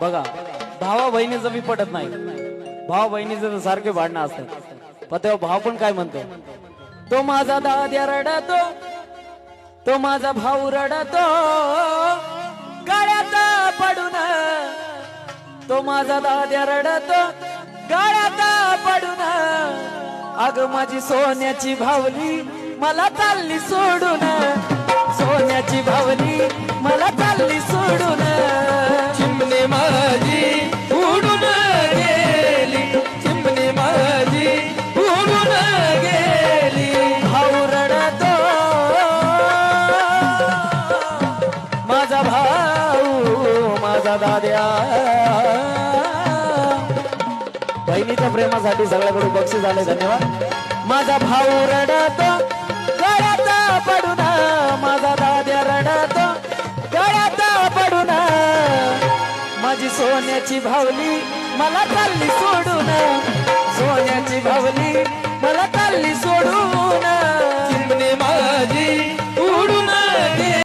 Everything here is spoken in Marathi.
बघा भावा बहिणीचं मी पटत नाही. भावा बहिणीचं तर सारखे भांडणं असतात पण तेव्हा भाव पण काय म्हणतो? तो माझा दाद्या रडतो तो माझा भाऊ रडतो. गळ्यात पडून तो माझा दाद्या रडतो गळ्यात पडून. अग माझी सोन्याची भावली मला चालली सोडून. सोन्याची भावली मला माझा भाऊ माझा दाद्या. बहिणीच्या प्रेमासाठी सगळ्याकडून बक्षीस झाले धन्यवाद. माझा भाऊ रडतो गळ्यात पडून. माझा दाद्या रडतो गळ्यात पडून. माझी सोन्याची भावली मला चालली सोडून. सोन्याची भावली